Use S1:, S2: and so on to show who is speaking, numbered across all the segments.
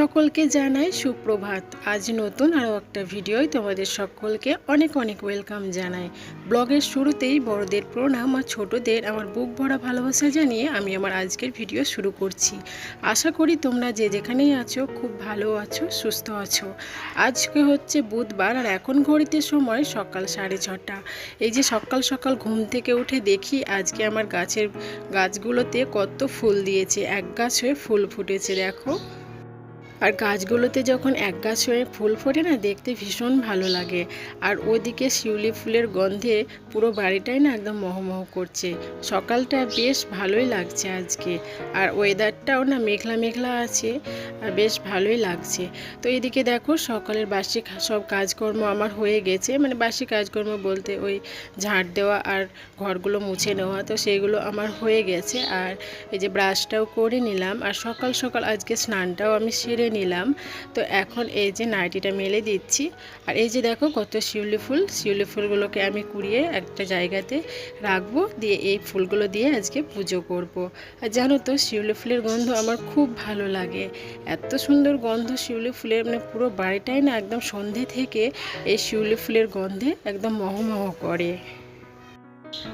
S1: সকলকে জানাই সুপ্রভাত। আজ নতুন আরও একটা ভিডিওয় তোমাদের সকলকে অনেক অনেক ওয়েলকাম জানাই। ব্লগের শুরুতেই বড়দের প্রণাম আর ছোটদের আমার বুক ভরা ভালোবাসা জানিয়ে আমি আমার আজকের ভিডিও শুরু করছি। আশা করি তোমরা যে যেখানেই আছো খুব ভালো আছো, সুস্থ আছো। আজকে হচ্ছে বুধবার আর এখন ঘড়িতে সময় সকাল সাড়ে ছটা। এই যে সকাল সকাল ঘুম থেকে উঠে দেখি আজকে আমার গাছের গাছগুলোতে কত ফুল দিয়েছে। এক গাছ হয়ে ফুল ফুটেছে, দেখো। আর গাছগুলোতে যখন এক গাছ হয়ে ফুল ফোটে না, দেখতে ভীষণ ভালো লাগে। আর ওদিকে শিউলি ফুলের গন্ধে পুরো বাড়িটাই না একদম মহমহ করছে। সকালটা বেশ ভালোই লাগছে আজকে। আর ওয়েদারটাও না মেঘলা মেঘলা আছে, আর বেশ ভালোই লাগছে। তো এদিকে দেখো, সকালের বাসি সব কাজকর্ম আমার হয়ে গেছে। মানে বাসি কাজকর্ম বলতে ওই ঝাঁট দেওয়া আর ঘরগুলো মুছে নেওয়া, তো সেইগুলো আমার হয়ে গেছে। আর এই যে ব্রাশটাও করে নিলাম। আর সকাল সকাল আজকে স্নানটাও আমি সেরে নিলাম। তো এখন এই যে নাইটিটা মেলে দিচ্ছি। আর এই যে দেখো কত শিউলি ফুল। শিউলি ফুলগুলোকে আমি কুড়িয়ে একটা জায়গাতে রাখব। দিয়ে এই ফুলগুলো দিয়ে আজকে পুজো করব। আর জানো তো, শিউলি ফুলের গন্ধ আমার খুব ভালো লাগে। এত সুন্দর গন্ধ শিউলি ফুলের মানে পুরো বাড়িটাই না একদম সন্ধে থেকে এই শিউলি ফুলের গন্ধে একদম মহমহ করে।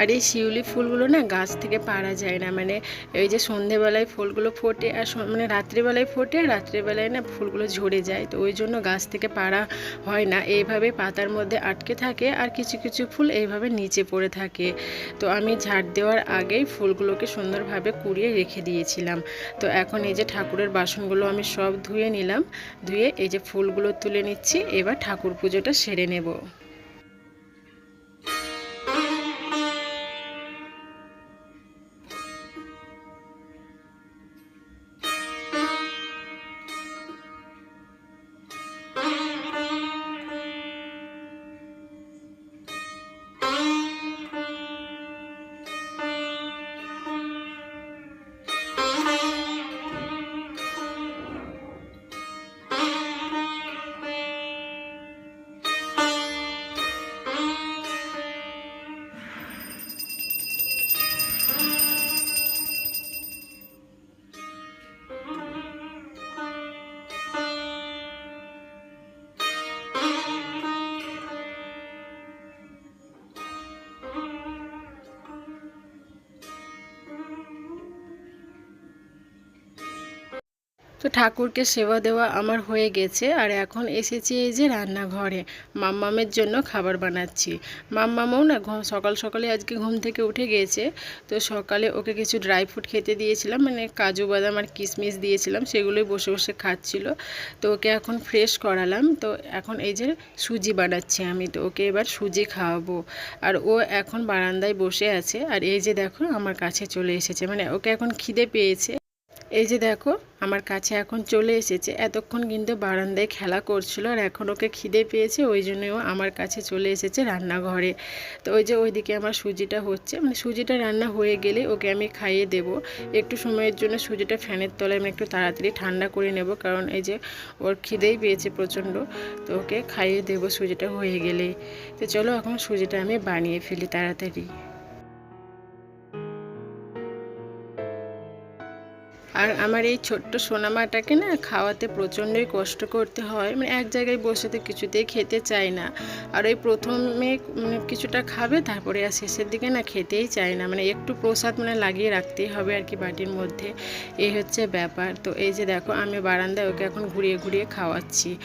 S1: আর এই শিউলি ফুলগুলো না গাছ থেকে পারা যায় না। মানে ওই যে সন্ধেবেলায় ফুলগুলো ফোটে আর মানে রাত্রিবেলায় ফোটে আর রাত্রিবেলায় না ফুলগুলো ঝরে যায়। তো ওই জন্য গাছ থেকে পারা হয় না। এইভাবে পাতার মধ্যে আটকে থাকে আর কিছু কিছু ফুল এইভাবে নিচে পড়ে থাকে। তো আমি ঝাড় দেওয়ার আগেই ফুলগুলোকে সুন্দরভাবে কুড়িয়ে রেখে দিয়েছিলাম। তো এখন এই যে ঠাকুরের বাসনগুলো আমি সব ধুয়ে নিলাম। ধুয়ে এই যে ফুলগুলো তুলে নিচ্ছি। এবার ঠাকুর পুজোটা সেরে নেব। তো ঠাকুরকে সেবা দেওয়া আমার হয়ে গেছে, আর এখন এসেছি এই যে রান্নাঘরে। মাম্মামের জন্য খাবার বানাচ্ছি। মাম্মামও না ঘ- সকাল সকালে আজকে ঘুম থেকে উঠে গিয়েছে তো সকালে ওকে কিছু ড্রাই ফ্রুট খেতে দিয়েছিলাম মানে কাজু বাদাম আর কিশমিশ দিয়েছিলাম, সেগুলোই বসে বসে খাচ্ছিল। তো ওকে এখন ফ্রেশ করালাম, তো এখন এই যে সুজি বানাচ্ছি আমি, তো ওকে এবার সুজি খাওয়াবো। আর ও এখন বারান্দায় বসে আছে, আর এই যে দেখো আমার কাছে চলে এসেছে মানে ওকে এখন খিদে পেয়েছে। এই যে দেখো, আমার কাছে এখন চলে এসেছে। এতক্ষণ কিন্তু বারান্দায় খেলা করছিল আর এখন ওকে খিদে পেয়েছে, ওই জন্যও আমার কাছে চলে এসেছে রান্নাঘরে। তো ওই যে ওইদিকে আমার সুজিটা হচ্ছে মানে সুজিটা রান্না হয়ে গেলে ওকে আমি খাইয়ে দেব। একটু সময়ের জন্য সুজিটা ফ্যানের তলায় আমি একটু তাড়াতাড়ি ঠান্ডা করে নেব, কারণ এই যে ওর খিদেই পেয়েছে প্রচণ্ড। তো ওকে খাইয়ে দেবো সুজিটা হয়ে গেলে। তো চলো এখন সুজিটা আমি বানিয়ে ফেলি তাড়াতাড়ি। আর আমার এই ছোট্ট সোনামাটাকে না খাওয়াতে প্রচণ্ডই কষ্ট করতে হয়। মানে এক জায়গায় বসে তো কিছুতেই খেতে চায় না। আর ওই প্রথমে মানে কিছুটা খাবে, তারপরে আর শেষের দিকে না খেতেই চায় না। মানে একটু প্রসাদ মানে লাগিয়ে রাখতেই হবে আর কি বাটির মধ্যে। এই হচ্ছে ব্যাপার। তো এই যে দেখো, আমি বারান্দায় ওকে এখন ঘুরিয়ে ঘুরিয়ে খাওয়াচ্ছি।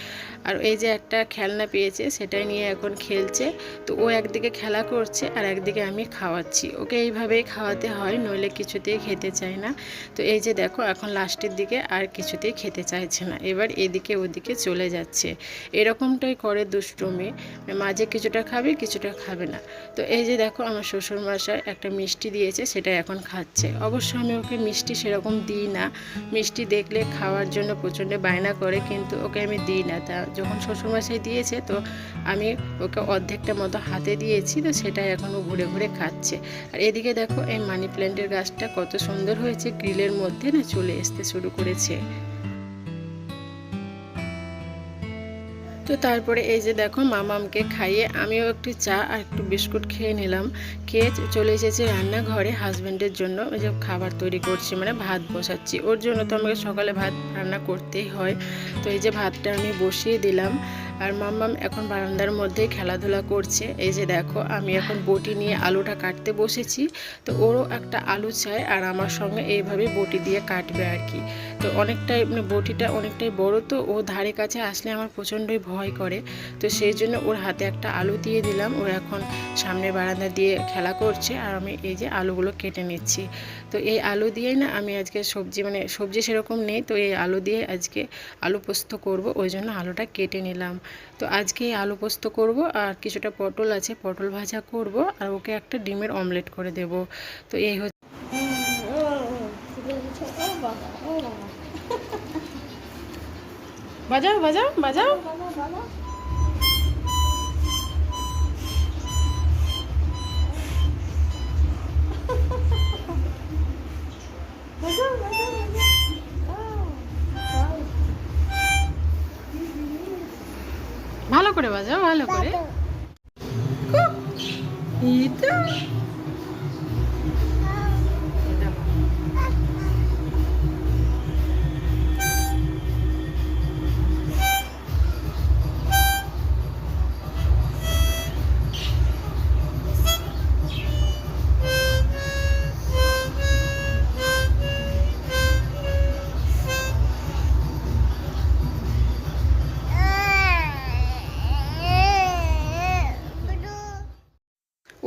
S1: আর এই যে একটা খেলনা পেয়েছে, সেটাই নিয়ে এখন খেলছে। তো ও একদিকে খেলা করছে আর একদিকে আমি খাওয়াচ্ছি। ওকে এইভাবেই খাওয়াতে হয়, নইলে কিছুতেই খেতে চায় না। তো এই যে দেখো এখন লাস্টের দিকে আর কিছুতেই খেতে চাইছে না। এবার এদিকে ওদিকে চলে যাচ্ছে। এরকমটাই করে দুষ্টুমি। মাঝে কিছুটা খাবে কিছুটা খাবে না। তো এই যে দেখো, আমার শ্বশুর মশাই একটা মিষ্টি দিয়েছে, সেটা এখন খাচ্ছে। অবশ্য আমি ওকে মিষ্টি সেরকম দিই না। মিষ্টি দেখলে খাওয়ার জন্য প্রচণ্ড বায়না করে, কিন্তু ওকে আমি দিই না। তা যখন শ্বশুরমশাই দিয়েছে, তো আমি ওকে অর্ধেকটা মতো হাতে দিয়েছি, তো সেটাই এখন ও ঘুরে ঘুরে খাচ্ছে। আর এদিকে দেখো, এই মানি প্ল্যান্টের গাছটা কত সুন্দর হয়েছে, গ্রিলের মধ্যে না চলে আসতে শুরু করেছে। তো তারপরে এই যে দেখো মামামকে খাইয়ে আমিও একটু চা আর একটু বিস্কুট খেয়ে নিলাম। খেয়ে চলে এসেছি রান্নাঘরে হাজব্যান্ডের জন্য, ওই যে খাবার তৈরি করছি মানে ভাত বসাচ্ছি। ওর জন্য তো আমাকে সকালে ভাত রান্না করতেই হয়। তো এই যে ভাতটা আমি বসিয়ে দিলাম। আর মাম্মাম এখন বারান্দার মধ্যে খেলাধুলা করছে। এই যে দেখো, আমি এখন বটি নিয়ে আলুটা কাটতে বসেছি। তো ওরও একটা আলু চাই আর আমার সঙ্গে এইভাবে বটি দিয়ে কাটবে আর কি। তো অনেকটাই মানে বটিটা অনেকটাই বড়, তো ও ধারে কাছে আসলে আমার প্রচণ্ডই ভয় করে। তো সেই জন্য ওর হাতে একটা আলু দিয়ে দিলাম। ও এখন সামনে বারান্দা দিয়ে খেলা করছে আর আমি এই যে আলুগুলো কেটে নিচ্ছি। তো এই আলু দিয়েই না আমি আজকে সবজি মানে সবজি সেরকম নেই, তো এই আলু দিয়ে আজকে আলু পোস্ত করব। ওই জন্য আলুটা কেটে নিলাম। তো আজকে আলু পোস্ত করব আর কিছুটা পটল আছে, পটল ভাজা করব আর ওকে একটা ডিমের অমলেট করে দেব। তো এই হচ্ছে বাজাও বাজাও বাজাও। ভালো ভালো করে।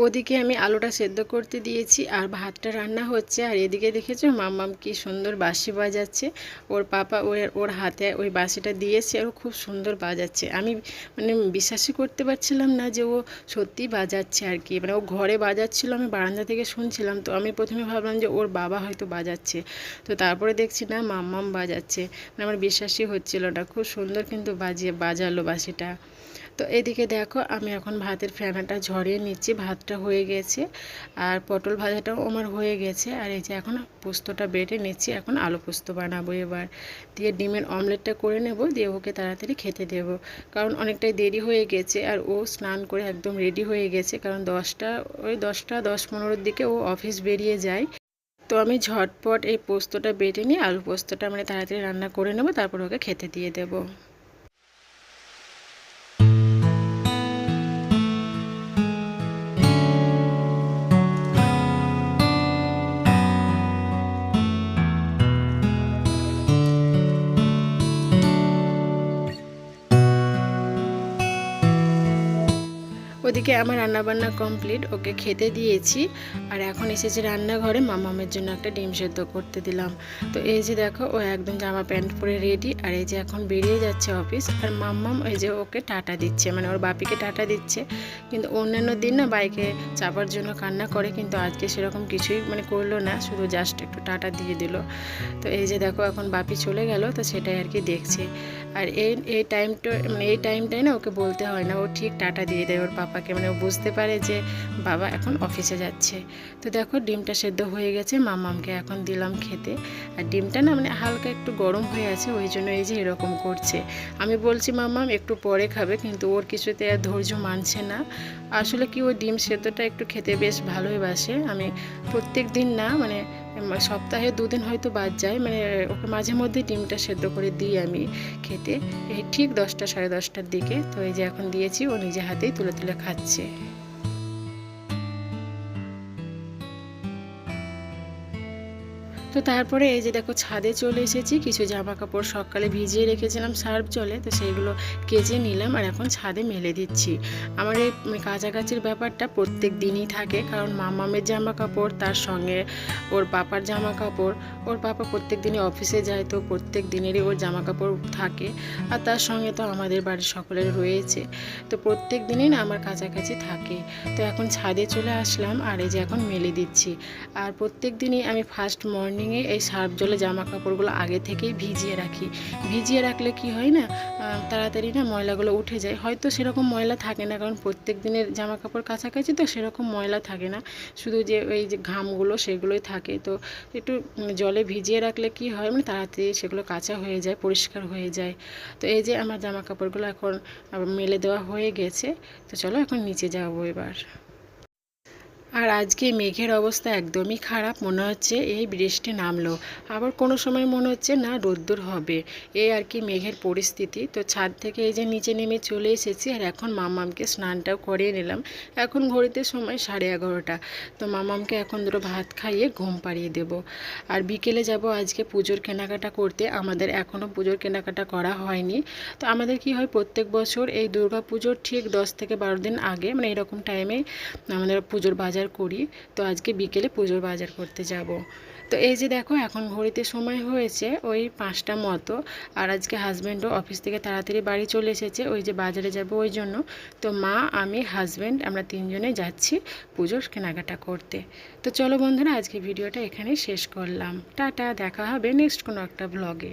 S1: ওদিকে আমি আলুটা সেদ্ধ করতে দিয়েছি আর ভাতটা রান্না হচ্ছে। আর এদিকে দেখেছ মাম্মাম কি সুন্দর বাসি বাজাচ্ছে। ওর পাপা ওর ওর হাতে ওই বাঁশিটা দিয়েছে আর ও খুব সুন্দর বাজাচ্ছে। আমি মানে বিশ্বাসই করতে পারছিলাম না যে ও সত্যি বাজাচ্ছে আর কি। মানে ও ঘরে বাজাচ্ছিল আমি বারান্দা থেকে শুনছিলাম। তো আমি প্রথমে ভাবলাম যে ওর বাবা হয়তো বাজাচ্ছে। তো তারপরে দেখছি না মাম্মাম বাজাচ্ছে। মানে আমার বিশ্বাসই হচ্ছিল না। খুব সুন্দর কিন্তু বাজিয়ে, বাজালো বাঁশিটা। তো এদিকে দেখো, আমি এখন ভাতের ফেনাটা ঝরিয়ে নিচ্ছি, ভাতটা হয়ে গেছে। আর পটল ভাজাটাও আমার হয়ে গেছে। আর এই যে এখন পোস্তটা বেটে নিচ্ছি, এখন আলু পোস্ত বানাবো এবার। দিয়ে ডিমের অমলেটটা করে নেব, দিয়ে ওকে তাড়াতাড়ি খেতে দেব। কারণ অনেকটাই দেরি হয়ে গেছে, আর ও স্নান করে একদম রেডি হয়ে গেছে। কারণ দশটা, ওই দশটা, দশ পনেরোর দিকে ও অফিস বেরিয়ে যায়। তো আমি ঝটপট এই পোস্তটা বেটে নিয়ে আলু পোস্তটা মানে তাড়াতাড়ি রান্না করে নেব, তারপর ওকে খেতে দিয়ে দেবো। ওদিকে আমার রান্নাবান্না কমপ্লিট ওকে খেতে দিয়েছি। আর এখন এসেছে রান্নাঘরে মামামের জন্য একটা ডিম সেদ্ধ করতে দিলাম। তো এই যে দেখো, ও একদম জামা প্যান্ট পরে রেডি আর এই যে এখন বেরিয়ে যাচ্ছে অফিস আর মাম্মাম এই যে ওকে টাটা দিচ্ছে মানে ওর বাপিকে টাটা দিচ্ছে। কিন্তু অন্যান্য দিন না বাইকে চাপার জন্য কান্না করে, কিন্তু আজকে সেরকম কিছুই মানে করল না, শুধু জাস্ট একটু টাটা দিয়ে দিল। তো এই যে দেখো, এখন বাপি চলে গেল, তো সেটাই আর কি দেখছে। আর এই এই টাইমটা মানে এই টাইমটাই না ওকে বলতে হয় না। ও ঠিক টাটা দিয়ে দেয় ওর পাপাকে মানে ও বুঝতে পারে যে বাবা এখন অফিসে যাচ্ছে। তো দেখো ডিমটা সেদ্ধ হয়ে গেছে, মামামকে এখন দিলাম খেতে। আর ডিমটা না মানে হালকা একটু গরম হয়ে আছে, ওই জন্য এই যে এরকম করছে। আমি বলছি, মামাম, একটু পরে খাবে। কিন্তু ওর কিছুতে আর ধৈর্য মানছে না। আসলে কি ও ডিম সেদ্ধটা একটু খেতে বেশ ভালোই বাসে। আমি প্রত্যেক দিন না মানে সপ্তাহে দুদিন হয়তো বাদ যায় মানে ওকে মাঝে মধ্যে ডিমটা সেদ্ধ করে দিই আমি খেতে। এই ঠিক দশটা সাড়ে দশটার দিকে, তো এই যে এখন দিয়েছি, ও নিজে হাতেই তুলে তুলে খাচ্ছে। তো তারপরে এই যে দেখো ছাদে চলে এসেছি, কিছু জামা কাপড় সকালে ভিজিয়ে রেখেছিলাম সার্ফ জলে, তো সেইগুলো কেচে নিলাম আর এখন ছাদে মেলে দিচ্ছি। আমার এই কাছাকাছির ব্যাপারটা প্রত্যেক দিনই থাকে, কারণ মামামের জামা কাপড় তার সঙ্গে ওর পাপার জামা কাপড় ওর পাপা প্রত্যেক দিনই অফিসে যায় তো প্রত্যেক দিনেরই ওর জামা কাপড় থাকে, আর তার সঙ্গে তো আমাদের বাড়ির সকলের রয়েছে, তো প্রত্যেক দিনই না আমার কাছাকাছি থাকে। তো এখন ছাদে চলে আসলাম আর এই যে এখন মেলে দিচ্ছি। আর প্রত্যেক দিনই আমি ফার্স্ট মর্নিং ভেঙে এই সার্ফ জলে জামা কাপড়গুলো আগে থেকেই ভিজিয়ে রাখি। ভিজিয়ে রাখলে কি হয় না তাড়াতাড়ি না ময়লাগুলো উঠে যায়। হয়তো সেরকম ময়লা থাকে না, কারণ প্রত্যেক দিনের জামা কাপড় কাছাকাছি তো সেরকম ময়লা থাকে না। শুধু যে ওই যে ঘামগুলো সেগুলোই থাকে। তো একটু জলে ভিজিয়ে রাখলে কি হয় মানে তাড়াতাড়ি সেগুলো কাঁচা হয়ে যায়, পরিষ্কার হয়ে যায়। তো এই যে আমার জামা কাপড়গুলো এখন মেলে দেওয়া হয়ে গেছে। তো চলো এখন নিচে যাব এবার। আর আজকে মেঘের অবস্থা একদমই খারাপ, মনে হচ্ছে এই বৃষ্টি নামলো। আবার কোনো সময় মনে হচ্ছে না রোদ্দুর হবে। এই আর কি মেঘের পরিস্থিতি। তো ছাদ থেকে এই যে নিচে নেমে চলে এসেছি আর এখন মামামকে স্নানটাও করিয়ে নিলাম। এখন ঘড়িতে সময় সাড়ে এগারোটা। তো মামামকে এখন দুটো ভাত খাইয়ে ঘুম পাড়িয়ে দেব। আর বিকেলে যাব আজকে পুজোর কেনাকাটা করতে। আমাদের এখনও পুজোর কেনাকাটা করা হয়নি। তো আমাদের কি হয়, প্রত্যেক বছর এই দুর্গা পুজোর ঠিক দশ থেকে বারো দিন আগে মানে এরকম টাইমে আমাদের পুজোর বাজার করি, তো আজকে বিকেলে পুজোর বাজার করতে যাব। তো এই যে দেখো, এখন ঘড়িতে সময় হয়েছে ওই পাঁচটা মতো, আর আজকে হাজব্যান্ডও অফিস থেকে তাড়াতাড়ি বাড়ি চলে এসেছে, ওই যে বাজারে যাব ওই জন্য। তো মা, আমি, হাজব্যান্ড, আমরা তিনজনে যাচ্ছি পুজোর কেনাকাটা করতে। তো চলো বন্ধুরা, আজকে ভিডিওটা এখানেই শেষ করলাম। টাটা, দেখা হবে নেক্সট কোনো একটা ব্লগে